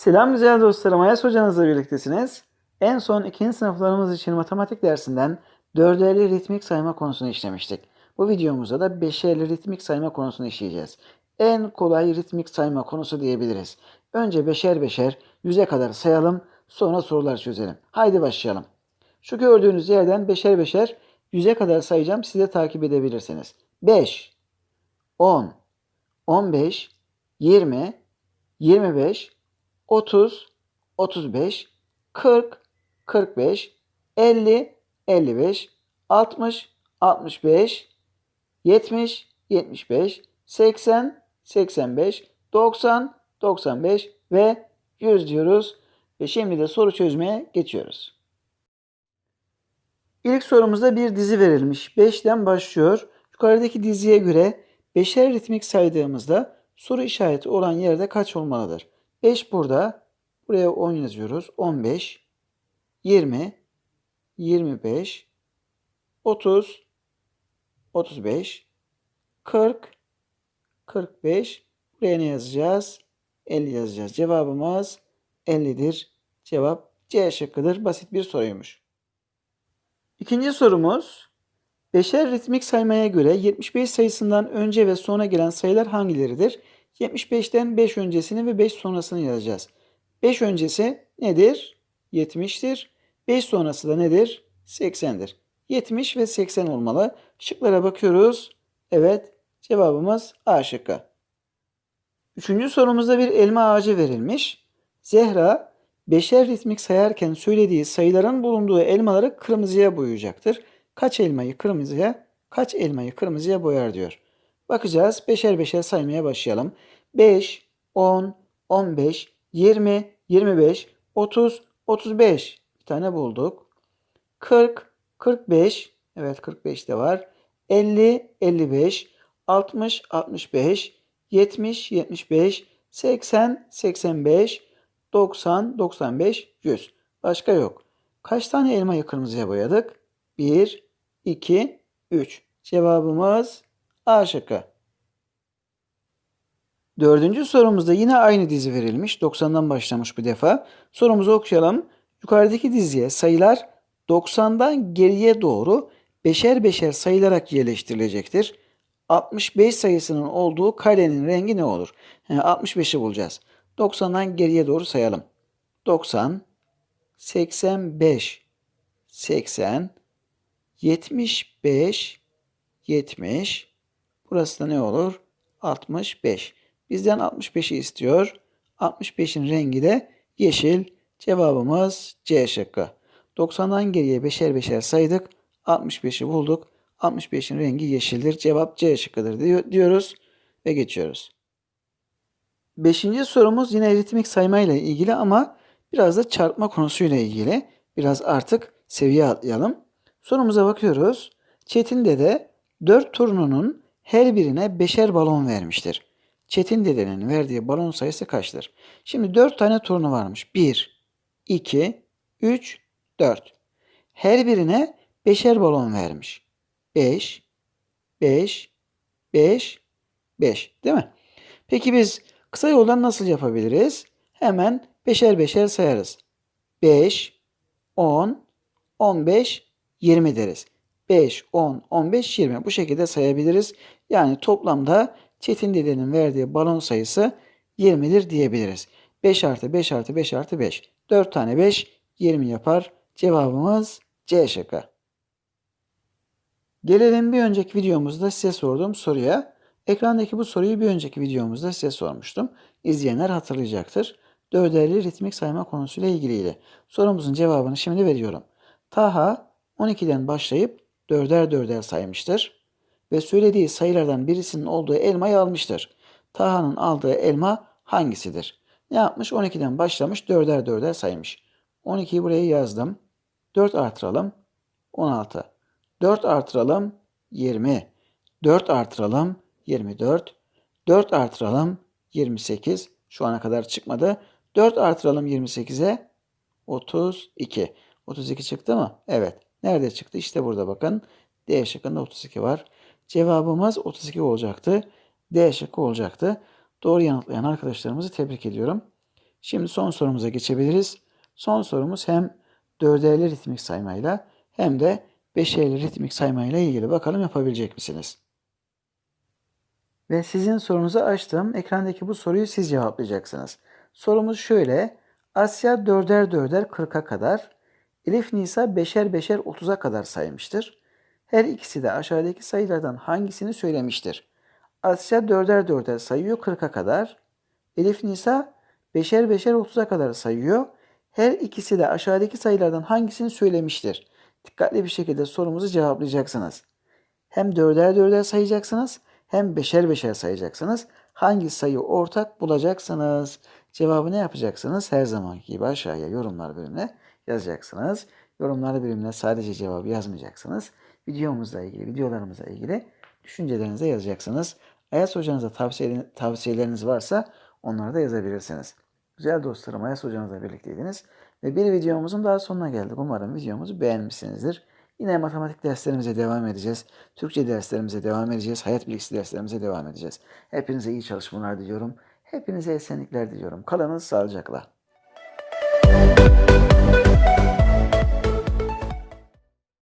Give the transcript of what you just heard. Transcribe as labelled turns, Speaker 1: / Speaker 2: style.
Speaker 1: Selam güzel dostlarım. Ayas hocanızla birliktesiniz. En son ikinci sınıflarımız için matematik dersinden dörderli ritmik sayma konusunu işlemiştik. Bu videomuzda da beşerli ritmik sayma konusunu işleyeceğiz. En kolay ritmik sayma konusu diyebiliriz. Önce beşer beşer yüze kadar sayalım, sonra sorular çözelim. Haydi başlayalım. Şu gördüğünüz yerden beşer beşer yüze kadar sayacağım. Siz de takip edebilirsiniz. 5, 10, 15, 20, 25, 30, 35, 40, 45, 50, 55, 60, 65, 70, 75, 80, 85, 90, 95 ve 100 diyoruz. Ve şimdi de soru çözmeye geçiyoruz. İlk sorumuzda bir dizi verilmiş. 5'ten başlıyor. Yukarıdaki diziye göre beşer ritmik saydığımızda soru işareti olan yerde kaç olmalıdır? 5 burada. Buraya 10 yazıyoruz. 15, 20, 25, 30, 35, 40, 45. Buraya ne yazacağız? 50 yazacağız. Cevabımız 50'dir. Cevap C şıkkıdır. Basit bir soruymuş. İkinci sorumuz. Beşer ritmik saymaya göre 75 sayısından önce ve sonra gelen sayılar hangileridir? 75'ten 5 öncesini ve 5 sonrasını yazacağız. 5 öncesi nedir? 70'tir. 5 sonrası da nedir? 80'dir. 70 ve 80 olmalı. Şıklara bakıyoruz. Evet, cevabımız A şıkkı. Üçüncü sorumuzda bir elma ağacı verilmiş. Zehra, beşer ritmik sayarken söylediği sayıların bulunduğu elmaları kırmızıya boyayacaktır. Kaç elmayı kırmızıya, kaç elmayı kırmızıya boyar diyor. Bakacağız. Beşer beşer saymaya başlayalım. 5, 10, 15, 20, 25, 30, 35. Bir tane bulduk. 40, 45. Evet 45 de var. 50, 55, 60, 65, 70, 75, 80, 85, 90, 95, 100. Başka yok. Kaç tane elmayı kırmızıya boyadık? 1, 2, 3. Cevabımız A şıkkı. Dördüncü sorumuzda yine aynı dizi verilmiş. 90'dan başlamış bu defa. Sorumuzu okuyalım. Yukarıdaki diziye sayılar 90'dan geriye doğru beşer beşer sayılarak yerleştirilecektir. 65 sayısının olduğu karenin rengi ne olur? Yani 65'i bulacağız. 90'dan geriye doğru sayalım. 90, 85, 80, 75, 70. Burası da ne olur? 65. Bizden 65'i istiyor. 65'in rengi de yeşil. Cevabımız C şıkkı. 90'dan geriye beşer beşer saydık. 65'i bulduk. 65'in rengi yeşildir. Cevap C şıkkıdır diyoruz ve geçiyoruz. Beşinci sorumuz yine ritmik saymayla ilgili ama biraz da çarpma konusuyla ilgili. Biraz artık seviye atlayalım. Sorumuza bakıyoruz. Çetin Dede 4 torununun her birine beşer balon vermiştir. Çetin dedenin verdiği balon sayısı kaçtır? Şimdi 4 tane torunu varmış. 1, 2, 3, 4. Her birine beşer balon vermiş. 5, 5, 5, 5 değil mi? Peki biz kısa yoldan nasıl yapabiliriz? Hemen beşer beşer sayarız. 5, 10, 15, 20 deriz. 5, 10, 15, 20 bu şekilde sayabiliriz. Yani toplamda Çetin dedenin verdiği balon sayısı 20'dir diyebiliriz. 5 artı 5 artı 5 artı 5. 4 tane 5 20 yapar. Cevabımız C şıkkı. Gelelim bir önceki videomuzda size sorduğum soruya. Ekrandaki bu soruyu bir önceki videomuzda size sormuştum. İzleyenler hatırlayacaktır. Dörderli ritmik sayma konusuyla ilgiliydi. Sorumuzun cevabını şimdi veriyorum. Taha 12'den başlayıp dörder dörder saymıştır ve söylediği sayılardan birisinin olduğu elmayı almıştır. Taha'nın aldığı elma hangisidir? Ne yapmış? 12'den başlamış, dörder dörder saymış. 12'yi buraya yazdım. 4 artıralım. 16. 4 artıralım. 20. 4 artıralım. 24. 4 artıralım. 28. Şu ana kadar çıkmadı. 4 artıralım 28'e. 32. 32 çıktı mı? Evet. Nerede çıktı? İşte burada bakın. D şıkkında 32 var. Cevabımız 32 olacaktı. D şıkkı olacaktı. Doğru yanıtlayan arkadaşlarımızı tebrik ediyorum. Şimdi son sorumuza geçebiliriz. Son sorumuz hem dörderli ritmik saymayla hem de beşerli ritmik saymayla ilgili. Bakalım yapabilecek misiniz? Ve sizin sorunuzu açtım. Ekrandaki bu soruyu siz cevaplayacaksınız. Sorumuz şöyle. Asya dörder dörder 40'a kadar, Elif Nisa beşer beşer 30'a kadar saymıştır. Her ikisi de aşağıdaki sayılardan hangisini söylemiştir? Asya dörder dörder sayıyor 40'a kadar. Elif Nisa beşer beşer 30'a kadar sayıyor. Her ikisi de aşağıdaki sayılardan hangisini söylemiştir? Dikkatli bir şekilde sorumuzu cevaplayacaksınız. Hem dörder dörder sayacaksınız hem beşer beşer sayacaksınız. Hangi sayı ortak bulacaksınız? Cevabı ne yapacaksınız? Her zamanki gibi aşağıya yorumlar bölümüne yazacaksınız. Yorumlar bölümüne sadece cevabı yazmayacaksınız. Videomuzla ilgili, videolarımızla ilgili düşüncelerinizi yazacaksınız. Ayas hocanıza tavsiye, tavsiyeleriniz varsa onları da yazabilirsiniz. Güzel dostlarım Ayas hocanızla birlikteydiniz. Ve bir videomuzun daha sonuna geldik. Umarım videomuzu beğenmişsinizdir. Yine matematik derslerimize devam edeceğiz. Türkçe derslerimize devam edeceğiz. Hayat bilgisi derslerimize devam edeceğiz. Hepinize iyi çalışmalar diliyorum. Hepinize esenlikler diliyorum. Kalınız sağlıcakla.